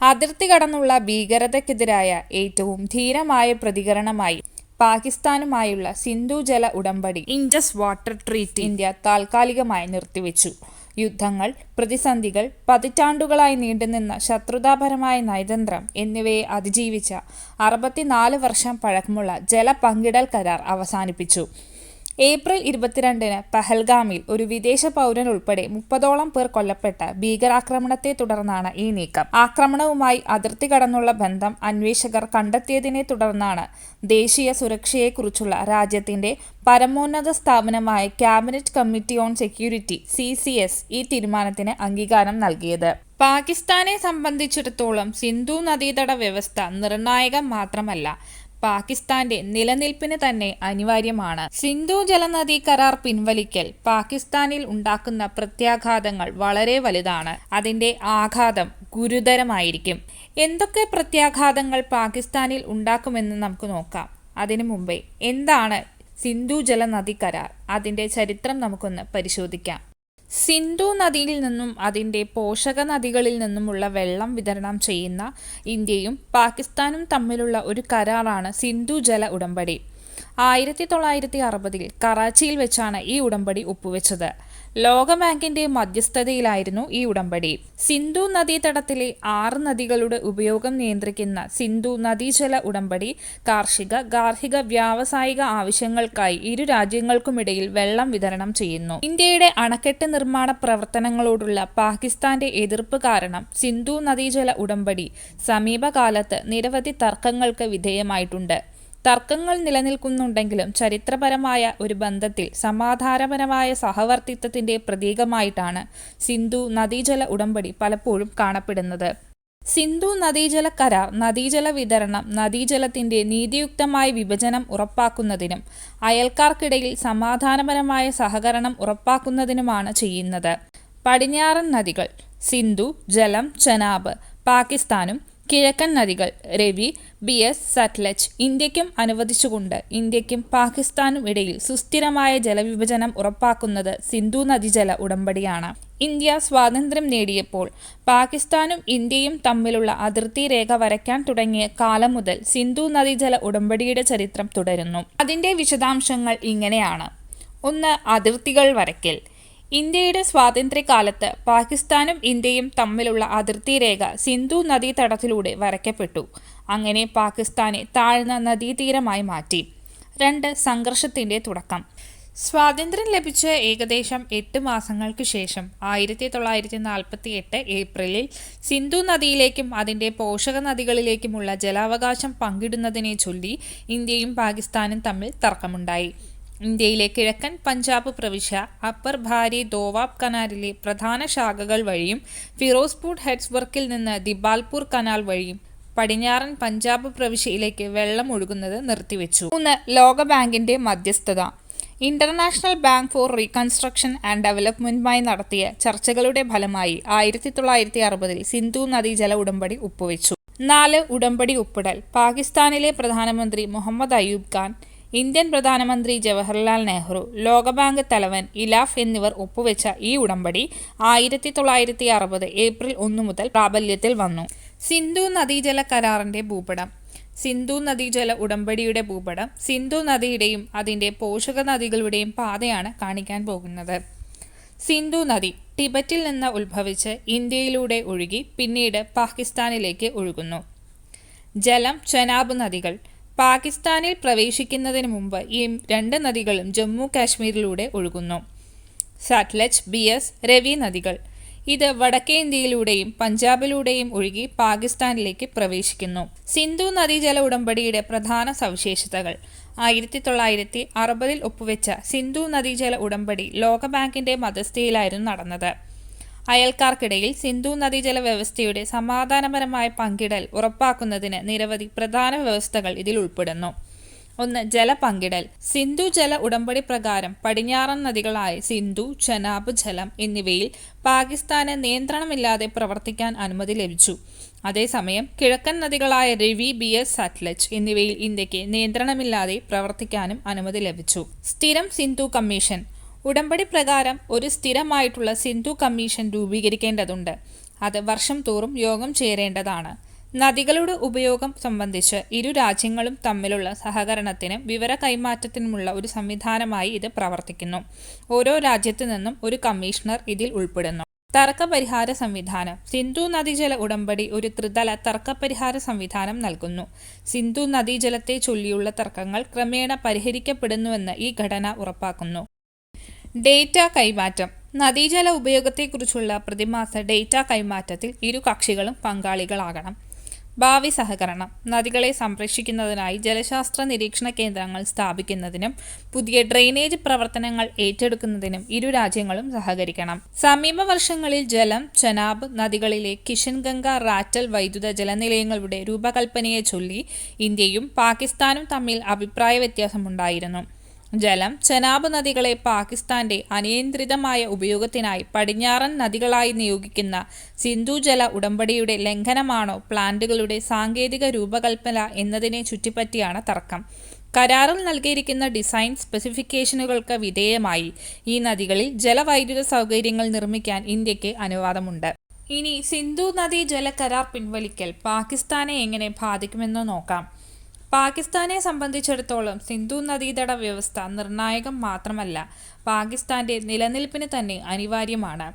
അതിർത്തി കടന്നുള്ള ഭീകരതയ്ക്കെതിരായ ഏറ്റവും ധീരമായ പ്രതികരണമായി പാകിസ്ഥാനുമായുള്ള സിന്ധു ജല ഉടമ്പടി ഇൻഡസ് വാട്ടർ ട്രീറ്റ് ഇന്ത്യ താൽക്കാലികമായി നിർത്തിവെച്ചു. യുദ്ധങ്ങൾ പ്രതിസന്ധികൾ പതിറ്റാണ്ടുകളായി നീണ്ടുനിന്ന ശത്രുതാപരമായ നയതന്ത്രം എന്നിവയെ അതിജീവിച്ച അറുപത്തിനാല് വർഷം പഴക്കമുള്ള ജല പങ്കിടൽ കരാർ അവസാനിപ്പിച്ചു. ഏപ്രിൽ ഇരുപത്തിരണ്ടിന് പഹൽഗാമിൽ ഒരു വിദേശ പൗരൻ ഉൾപ്പെടെ മുപ്പതോളം പേർ കൊല്ലപ്പെട്ട ഭീകരാക്രമണത്തെ തുടർന്നാണ് ഈ നീക്കം. ആക്രമണവുമായി അതിർത്തി കടന്നുള്ള ബന്ധം അന്വേഷകർ കണ്ടെത്തിയതിനെ തുടർന്നാണ് ദേശീയ സുരക്ഷയെക്കുറിച്ചുള്ള രാജ്യത്തിന്റെ പരമോന്നത സ്ഥാപനമായ cabinet committee on security C ഈ തീരുമാനത്തിന് അംഗീകാരം നൽകിയത്. പാകിസ്ഥാനെ സംബന്ധിച്ചിടത്തോളം സിന്ധു നദീതട വ്യവസ്ഥ നിർണായകം മാത്രമല്ല പാകിസ്ഥാന്റെ നിലനിൽപ്പിന് തന്നെ അനിവാര്യമാണ്. സിന്ധു ജലനദി കരാർ പിൻവലിക്കൽ പാകിസ്ഥാനിൽ ഉണ്ടാക്കുന്ന പ്രത്യാഘാതങ്ങൾ വളരെ വലുതാണ്. അതിന്റെ ആഘാതം ഗുരുതരമായിരിക്കും. എന്തൊക്കെ പ്രത്യാഘാതങ്ങൾ പാകിസ്ഥാനിൽ ഉണ്ടാക്കുമെന്ന് നമുക്ക് നോക്കാം. അതിനു മുമ്പേ എന്താണ് സിന്ധു ജലനദി കരാർ? അതിന്റെ ചരിത്രം നമുക്കൊന്ന് പരിശോധിക്കാം. സിന്ധു നദിയിൽ നിന്നും അതിന്റെ പോഷക നദികളിൽ നിന്നുമുള്ള വെള്ളം വിതരണം ചെയ്യുന്ന ഇന്ത്യയും പാകിസ്ഥാനും തമ്മിലുള്ള ഒരു കരാറാണ് സിന്ധു ജല ഉടമ്പടി. ആയിരത്തി തൊള്ളായിരത്തി അറുപതിൽ കറാച്ചിയിൽ വെച്ചാണ് ഈ ഉടമ്പടി ഒപ്പുവെച്ചത്. ലോകബാങ്കിന്റെ മധ്യസ്ഥതയിലായിരുന്നു ഈ ഉടമ്പടി. സിന്ധു നദീതടത്തിലെ ആറ് നദികളുടെ ഉപയോഗം നിയന്ത്രിക്കുന്ന സിന്ധു നദീജല ഉടമ്പടി കാർഷിക ഗാർഹിക വ്യാവസായിക ആവശ്യങ്ങൾക്കായി ഇരു രാജ്യങ്ങൾക്കുമിടയിൽ വെള്ളം വിതരണം ചെയ്യുന്നു. ഇന്ത്യയുടെ അണക്കെട്ട് നിർമ്മാണ പ്രവർത്തനങ്ങളോടുള്ള പാകിസ്ഥാന്റെ എതിർപ്പ് കാരണം സിന്ധു നദീജല ഉടമ്പടി സമീപകാലത്ത് നിരവധി തർക്കങ്ങൾക്ക് വിധേയമായിട്ടുണ്ട്. തർക്കങ്ങൾ നിലനിൽക്കുന്നുണ്ടെങ്കിലും ചരിത്രപരമായ ഒരു ബന്ധത്തിൽ സമാധാനപരമായ സഹവർത്തിത്വത്തിന്റെ പ്രതീകമായിട്ടാണ് സിന്ധു നദീജല ഉടമ്പടി പലപ്പോഴും കാണപ്പെടുന്നത്. സിന്ധു നദീജല കരാർ നദീജല വിതരണം നദീജലത്തിന്റെ നീതിയുക്തമായ വിഭജനം ഉറപ്പാക്കുന്നതിനും അയൽക്കാർക്കിടയിൽ സമാധാനപരമായ സഹകരണം ഉറപ്പാക്കുന്നതിനുമാണ് ചെയ്യുന്നത്. പടിഞ്ഞാറൻ നദികൾ സിന്ധു ജലം ചെനാബ് പാകിസ്ഥാനും കിഴക്കൻ നദികൾ രവി ബി എസ് സറ്റ്ലജ് ഇന്ത്യക്കും അനുവദിച്ചുകൊണ്ട് ഇന്ത്യക്കും പാകിസ്ഥാനും ഇടയിൽ സുസ്ഥിരമായ ജലവിഭജനം ഉറപ്പാക്കുന്നത് സിന്ധു നദീജല ഉടമ്പടിയാണ്. ഇന്ത്യ സ്വാതന്ത്ര്യം നേടിയപ്പോൾ പാകിസ്ഥാനും ഇന്ത്യയും തമ്മിലുള്ള അതിർത്തി രേഖ വരയ്ക്കാൻ തുടങ്ങിയ കാലം മുതൽ സിന്ധു നദീജല ഉടമ്പടിയുടെ ചരിത്രം തുടരുന്നു. അതിന്റെ വിശദാംശങ്ങൾ ഇങ്ങനെയാണ്. ഒന്ന് അതിർത്തികൾ വരയ്ക്കൽ. ഇന്ത്യയുടെ സ്വാതന്ത്ര്യകാലത്ത് പാകിസ്ഥാനും ഇന്ത്യയും തമ്മിലുള്ള അതിർത്തി രേഖ സിന്ധു നദീതടത്തിലൂടെ വരയ്ക്കപ്പെട്ടു. അങ്ങനെ പാകിസ്ഥാനെ താഴ്ന്ന നദീതീരമായി മാറ്റി. രണ്ട് സംഘർഷത്തിന്റെ തുടക്കം. സ്വാതന്ത്ര്യം ലഭിച്ച ഏകദേശം എട്ട് മാസങ്ങൾക്ക് ശേഷം ആയിരത്തി തൊള്ളായിരത്തി നാൽപ്പത്തി എട്ട് ഏപ്രിലിൽ സിന്ധു നദിയിലേക്കും അതിന്റെ പോഷക നദികളിലേക്കുമുള്ള ജലാവകാശം പങ്കിടുന്നതിനെ ചൊല്ലി ഇന്ത്യയും പാകിസ്ഥാനും തമ്മിൽ തർക്കമുണ്ടായി. ഇന്ത്യയിലെ കിഴക്കൻ പഞ്ചാബ് പ്രവിശ്യ അപ്പർ ഭാരി ദോവാബ് കനാലിലെ പ്രധാന ശാഖകൾ വഴിയും ഫിറോസ്പൂർ ഹെഡ്സ്വർക്കിൽ നിന്ന് ദിബാൽപൂർ കനാൽ വഴിയും പടിഞ്ഞാറൻ പഞ്ചാബ് പ്രവിശ്യയിലേക്ക് വെള്ളം ഒഴുകുന്നത് നിർത്തിവെച്ചു. മൂന്ന് ലോകബാങ്കിന്റെ മധ്യസ്ഥത. International bank for reconstruction and ഡെവലപ്മെന്റുമായി നടത്തിയ ചർച്ചകളുടെ ഫലമായി ആയിരത്തി തൊള്ളായിരത്തി അറുപതിൽ സിന്ധു നദീജല ഉടമ്പടി ഒപ്പുവെച്ചു. നാല് ഉടമ്പടി ഒപ്പിടൽ പാകിസ്ഥാനിലെ പ്രധാനമന്ത്രി മുഹമ്മദ് അയൂബ് ഖാൻ ഇന്ത്യൻ പ്രധാനമന്ത്രി ജവഹർലാൽ നെഹ്റു ലോകബാങ്ക് തലവൻ ഇലാഫ് എന്നിവർ ഒപ്പുവെച്ച ഈ ഉടമ്പടി ആയിരത്തി തൊള്ളായിരത്തി അറുപത് ഏപ്രിൽ ഒന്ന് മുതൽ പ്രാബല്യത്തിൽ വന്നു. സിന്ധു നദീജല കരാറിന്റെ ഭൂപടം. സിന്ധു നദീജല ഉടമ്പടിയുടെ ഭൂപടം സിന്ധു നദിയുടെയും അതിന്റെ പോഷക നദികളുടെയും പാതയാണ് കാണിക്കാൻ പോകുന്നത്. സിന്ധു നദി ടിബറ്റിൽ നിന്ന് ഉത്ഭവിച്ച് ഇന്ത്യയിലൂടെ ഒഴുകി പിന്നീട് പാകിസ്ഥാനിലേക്ക് ഒഴുകുന്നു. ജലം ചനാബ് നദികൾ പാകിസ്ഥാനിൽ പ്രവേശിക്കുന്നതിന് മുമ്പ് ഈ രണ്ട് നദികളും ജമ്മു കാശ്മീരിലൂടെ ഒഴുകുന്നു. സാറ്റ്ലജ് ബി എസ് രവി നദികൾ. ഇത് വടക്കേ ഇന്ത്യയിലൂടെയും പഞ്ചാബിലൂടെയും ഒഴുകി പാകിസ്ഥാനിലേക്ക് പ്രവേശിക്കുന്നു. സിന്ധു നദീജല ഉടമ്പടിയുടെ പ്രധാന സവിശേഷതകൾ. ആയിരത്തി തൊള്ളായിരത്തി അറുപതിൽ ഒപ്പുവെച്ച സിന്ധു നദീജല ഉടമ്പടി ലോകബാങ്കിന്റെ മധ്യസ്ഥയിലായിരുന്നു നടന്നത്. അയൽക്കാർക്കിടയിൽ സിന്ധു നദീജല വ്യവസ്ഥയുടെ സമാധാനപരമായ പങ്കിടൽ ഉറപ്പാക്കുന്നതിന് നിരവധി പ്രധാന വ്യവസ്ഥകൾ ഇതിൽ ഉൾപ്പെടുന്നു. ഒന്ന് ജല പങ്കിടൽ സിന്ധു ജല ഉടമ്പടി പ്രകാരം പടിഞ്ഞാറൻ നദികളായ സിന്ധു ചനാബ് ജലം എന്നിവയിൽ പാകിസ്ഥാന് നിയന്ത്രണമില്ലാതെ പ്രവർത്തിക്കാൻ അനുമതി ലഭിച്ചു. അതേസമയം കിഴക്കൻ നദികളായ രവി ബി എസ് സറ്റ്ലജ് എന്നിവയിൽ ഇന്ത്യയ്ക്ക് നിയന്ത്രണമില്ലാതെ പ്രവർത്തിക്കാനും അനുമതി ലഭിച്ചു. സ്ഥിരം സിന്ധു കമ്മീഷൻ ഉടമ്പടി പ്രകാരം ഒരു സ്ഥിരമായിട്ടുള്ള സിന്ധു കമ്മീഷൻ രൂപീകരിക്കേണ്ടതുണ്ട്. അത് വർഷം തോറും യോഗം ചേരേണ്ടതാണ്. നദികളുടെ ഉപയോഗം സംബന്ധിച്ച് ഇരു രാജ്യങ്ങളും തമ്മിലുള്ള സഹകരണത്തിനും വിവര കൈമാറ്റത്തിനുമുള്ള ഒരു സംവിധാനമായി ഇത് പ്രവർത്തിക്കുന്നു. ഓരോ രാജ്യത്തു നിന്നും ഒരു കമ്മീഷണർ ഇതിൽ ഉൾപ്പെടുന്നു. തർക്കപരിഹാര സംവിധാനം. സിന്ധു നദീജല ഉടമ്പടി ഒരു ത്രിതല തർക്കപരിഹാര സംവിധാനം നൽകുന്നു. സിന്ധു നദീജലത്തെ ചൊല്ലിയുള്ള തർക്കങ്ങൾ ക്രമേണ പരിഹരിക്കപ്പെടുന്നുവെന്ന് ഈ ഘടന ഉറപ്പാക്കുന്നു. ഡേറ്റ കൈമാറ്റം. നദീജല ഉപയോഗത്തെക്കുറിച്ചുള്ള പ്രതിമാസ ഡേറ്റ കൈമാറ്റത്തിൽ ഇരു കക്ഷികളും പങ്കാളികളാകണം. ഭാവി സഹകരണം. നദികളെ സംരക്ഷിക്കുന്നതിനായി ജലശാസ്ത്ര നിരീക്ഷണ കേന്ദ്രങ്ങൾ സ്ഥാപിക്കുന്നതിനും പുതിയ ഡ്രെയിനേജ് പ്രവർത്തനങ്ങൾ ഏറ്റെടുക്കുന്നതിനും ഇരു രാജ്യങ്ങളും സഹകരിക്കണം. സമീപ വർഷങ്ങളിൽ ജലം ചനാബ് നദികളിലെ കിഷൻഗംഗ റാറ്റൽ വൈദ്യുത ജലനിലയങ്ങളുടെ രൂപകൽപ്പനയെ ചൊല്ലി ഇന്ത്യയും പാകിസ്ഥാനും തമ്മിൽ അഭിപ്രായ വ്യത്യാസമുണ്ടായിരുന്നു. ജലം ചെനാബ് നദികളെ പാകിസ്ഥാന്റെ അനിയന്ത്രിതമായ ഉപയോഗത്തിനായി പടിഞ്ഞാറൻ നദികളായി നിയോഗിക്കുന്ന സിന്ധു ജല ഉടമ്പടിയുടെ ലംഘനമാണോ പ്ലാന്റുകളുടെ സാങ്കേതിക രൂപകൽപ്പന എന്നതിനെ ചുറ്റിപ്പറ്റിയാണ് തർക്കം. കരാറിൽ നൽകിയിരിക്കുന്ന ഡിസൈൻ സ്പെസിഫിക്കേഷനുകൾക്ക് വിധേയമായി ഈ നദികളിൽ ജലവൈദ്യുത സൗകര്യങ്ങൾ നിർമ്മിക്കാൻ ഇന്ത്യയ്ക്ക് അനുവാദമുണ്ട്. ഇനി സിന്ധു നദി ജല കരാർ പിൻവലിക്കൽ പാകിസ്ഥാനെ എങ്ങനെ ബാധിക്കുമെന്ന് നോക്കാം. പാകിസ്ഥാനെ സംബന്ധിച്ചിടത്തോളം സിന്ധു നദീതട വ്യവസ്ഥ നിർണായകം മാത്രമല്ല പാകിസ്ഥാന്റെ നിലനിൽപ്പിന് തന്നെ അനിവാര്യമാണ്.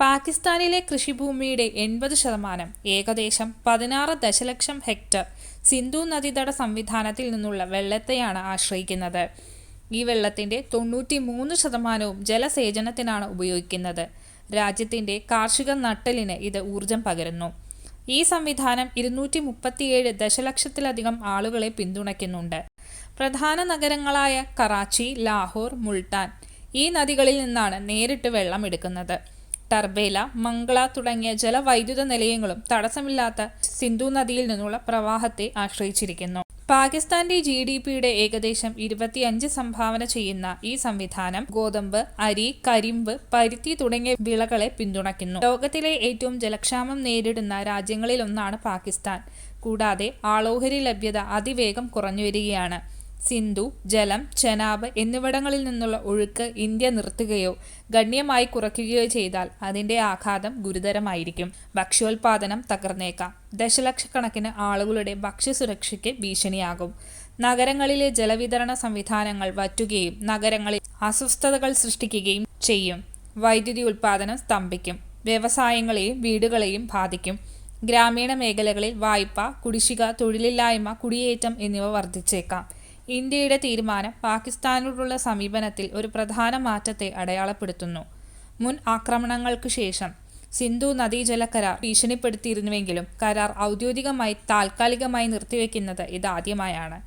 പാകിസ്ഥാനിലെ കൃഷിഭൂമിയുടെ എൺപത് ശതമാനം ഏകദേശം പതിനാറ് ദശലക്ഷം ഹെക്ടർ സിന്ധു നദീതട സംവിധാനത്തിൽ നിന്നുള്ള വെള്ളത്തെയാണ് ആശ്രയിക്കുന്നത്. ഈ വെള്ളത്തിന്റെ തൊണ്ണൂറ്റി മൂന്ന് ശതമാനവും ജലസേചനത്തിനാണ് ഉപയോഗിക്കുന്നത്. രാജ്യത്തിന്റെ കാർഷിക നട്ടലിന് ഇത് ഊർജം പകരുന്നു. ഈ സംവിധാനം ഇരുന്നൂറ്റി മുപ്പത്തിയേഴ് ദശലക്ഷത്തിലധികം ആളുകളെ പിന്തുണയ്ക്കുന്നുണ്ട്. പ്രധാന നഗരങ്ങളായ കറാച്ചി ലാഹോർ മുൾട്ടാൻ ഈ നദികളിൽ നിന്നാണ് നേരിട്ട് വെള്ളം എടുക്കുന്നത്. ടർബേല മംഗള തുടങ്ങിയ ജലവൈദ്യുത നിലയങ്ങളും തടസ്സമില്ലാത്ത സിന്ധു നദിയിൽ നിന്നുള്ള പ്രവാഹത്തെ ആശ്രയിച്ചിരിക്കുന്നു. പാകിസ്ഥാന്റെ ജി ഡി പിയുടെ ഏകദേശം ഇരുപത്തിയഞ്ച് സംഭാവന ചെയ്യുന്ന ഈ സംവിധാനം ഗോതമ്പ് അരി കരിമ്പ് പരുത്തി തുടങ്ങിയ വിളകളെ പിന്തുണയ്ക്കുന്നു. ലോകത്തിലെ ഏറ്റവും ജലക്ഷാമം നേരിടുന്ന രാജ്യങ്ങളിലൊന്നാണ് പാകിസ്ഥാൻ. കൂടാതെ ആളോഹരി ലഭ്യത അതിവേഗം കുറഞ്ഞുവരികയാണ്. സിന്ധു ജലം ചെനാബ് എന്നിവിടങ്ങളിൽ നിന്നുള്ള ഒഴുക്ക് ഇന്ത്യ നിർത്തുകയോ ഗണ്യമായി കുറയ്ക്കുകയോ ചെയ്താൽ അതിന്റെ ആഘാതം ഗുരുതരമായിരിക്കും. ഭക്ഷ്യോൽപാദനം തകർന്നേക്കാം. ദശലക്ഷക്കണക്കിന് ആളുകളുടെ ഭക്ഷ്യസുരക്ഷയ്ക്ക് ഭീഷണിയാകും. നഗരങ്ങളിലെ ജലവിതരണ സംവിധാനങ്ങൾ വറ്റുകയും നഗരങ്ങളിൽ അസ്വസ്ഥതകൾ സൃഷ്ടിക്കുകയും ചെയ്യും. വൈദ്യുതി ഉൽപാദനം സ്തംഭിക്കും. വ്യവസായങ്ങളെയും വീടുകളെയും ബാധിക്കും. ഗ്രാമീണ മേഖലകളിൽ വായ്പ കുടിശ്ശിക തൊഴിലില്ലായ്മ കുടിയേറ്റം എന്നിവ വർദ്ധിച്ചേക്കാം. ഇന്ത്യയുടെ തീരുമാനം പാകിസ്ഥാനോടുള്ള സമീപനത്തിൽ ഒരു പ്രധാന മാറ്റത്തെ അടയാളപ്പെടുത്തുന്നു. മുൻ ആക്രമണങ്ങൾക്ക് ശേഷം സിന്ധു നദീജല കരാർ ഭീഷണിപ്പെടുത്തിയിരുന്നുവെങ്കിലും കരാർ ഔദ്യോഗികമായി താൽക്കാലികമായി നിർത്തിവെക്കുന്നത് ഇതാദ്യമായാണ്.